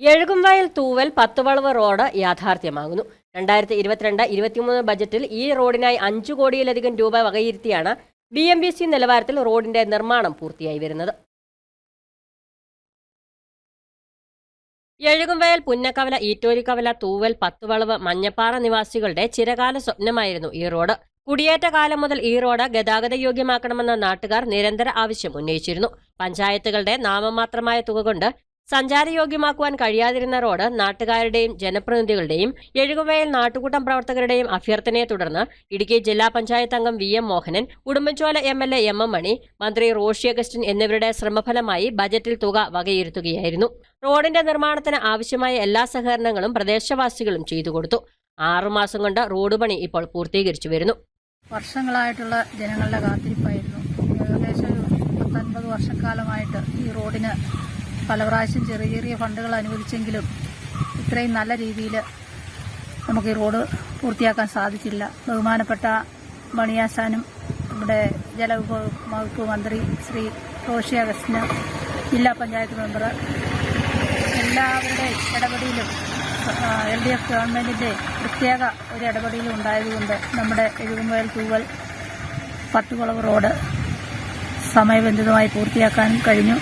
എഴുകുംവയൽ തൂവൽ പത്തുവളവ് റോഡ് യാഥാർത്ഥ്യമാകുന്നു. രണ്ടായിരത്തി ഇരുപത്തിരണ്ട് ഇരുപത്തിമൂന്ന് ബജറ്റിൽ ഈ റോഡിനായി അഞ്ചു കോടിയിലധികം രൂപ വകയിരുത്തിയാണ് ബി എം ബി സി നിലവാരത്തിൽ റോഡിന്റെ നിർമ്മാണം പൂർത്തിയായി വരുന്നത്. എഴുകുംവയൽ പുന്നക്കവല ഈറ്റോരിക്കവല തൂവൽ പത്തുവളവ് മഞ്ഞപ്പാറ നിവാസികളുടെ ചിരകാല സ്വപ്നമായിരുന്നു ഈ റോഡ്. കുടിയേറ്റ കാലം മുതൽ ഈ റോഡ് ഗതാഗത യോഗ്യമാക്കണമെന്ന നാട്ടുകാർ നിരന്തര ആവശ്യം ഉന്നയിച്ചിരുന്നു. പഞ്ചായത്തുകളുടെ നാമമാത്രമായ തുക കൊണ്ട് സഞ്ചാരയോഗ്യമാക്കുവാൻ കഴിയാതിരുന്ന റോഡ് നാട്ടുകാരുടെയും ജനപ്രതിനിധികളുടെയും എഴുകുവയൽ നാട്ടുകൂട്ടം പ്രവർത്തകരുടെയും അഭ്യർത്ഥനയെ തുടർന്ന് ഇടുക്കി ജില്ലാ പഞ്ചായത്ത് അംഗം V M Mohanan Udumbanchola M L A M M Mani മന്ത്രി റോഷി അഗസ്റ്റിൻ എന്നിവരുടെ ശ്രമഫലമായി ബജറ്റിൽ തുക വകയിരുത്തുകയായിരുന്നു. റോഡിന്റെ നിർമ്മാണത്തിന് ആവശ്യമായ എല്ലാ സഹകരണങ്ങളും പ്രദേശവാസികളും ചെയ്തു കൊടുത്തു. ആറുമാസം കൊണ്ട് റോഡ് പണി ഇപ്പോൾ പൂർത്തീകരിച്ചു വരുന്നു. വർഷങ്ങളായിട്ടുള്ള ജനങ്ങളുടെ കാത്തിരിപ്പായിരുന്നു. ഏകദേശം ഒരു പത്തൊൻപത് വർഷക്കാലമായിട്ട് ഈ റോഡിന് പല പ്രാവശ്യം ചെറിയ ചെറിയ ഫണ്ടുകൾ അനുവദിച്ചെങ്കിലും ഇത്രയും നല്ല രീതിയിൽ നമുക്ക് ഈ റോഡ് പൂർത്തിയാക്കാൻ സാധിച്ചില്ല. ബഹുമാനപ്പെട്ട മണിയാസാനും നമ്മുടെ ജലവിഭവ മന്ത്രി ശ്രീ റോഷി അഗസ്റ്റിന് ജില്ലാ പഞ്ചായത്ത് മെമ്പർ എല്ലാവരുടെയും ഇടപെടലും എൽ ഡി എഫ് ഗവൺമെന്റിന്റെ പ്രത്യേക ഒരു ഇടപെടലും ഉണ്ടായതുകൊണ്ട് നമ്മുടെ എഴുകുമ്പയൽ തൂവൽ പത്തുകുളവ് റോഡ് സമയബന്ധിതമായി പൂർത്തിയാക്കാനും കഴിഞ്ഞു.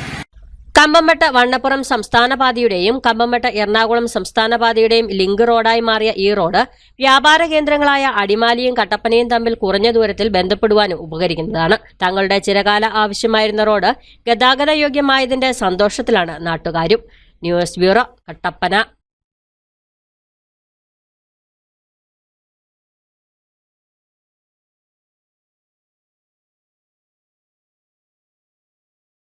കമ്പംമെട്ട് വണ്ണപ്പുറം സംസ്ഥാനപാതയുടെയും പാതയുടെയും എറണാകുളം സംസ്ഥാനപാതയുടെയും ലിങ്ക് റോഡായി മാറിയ ഈ റോഡ് വ്യാപാര കേന്ദ്രങ്ങളായ അടിമാലിയും കട്ടപ്പനയും തമ്മിൽ കുറഞ്ഞ ദൂരത്തിൽ ബന്ധപ്പെടുവാനും ഉപകരിക്കുന്നതാണ്. തങ്ങളുടെ ചിരകാല ആവശ്യമായിരുന്ന റോഡ് ഗതാഗത യോഗ്യമായതിന്റെ സന്തോഷത്തിലാണ് നാട്ടുകാരും. News bureau Kattappana.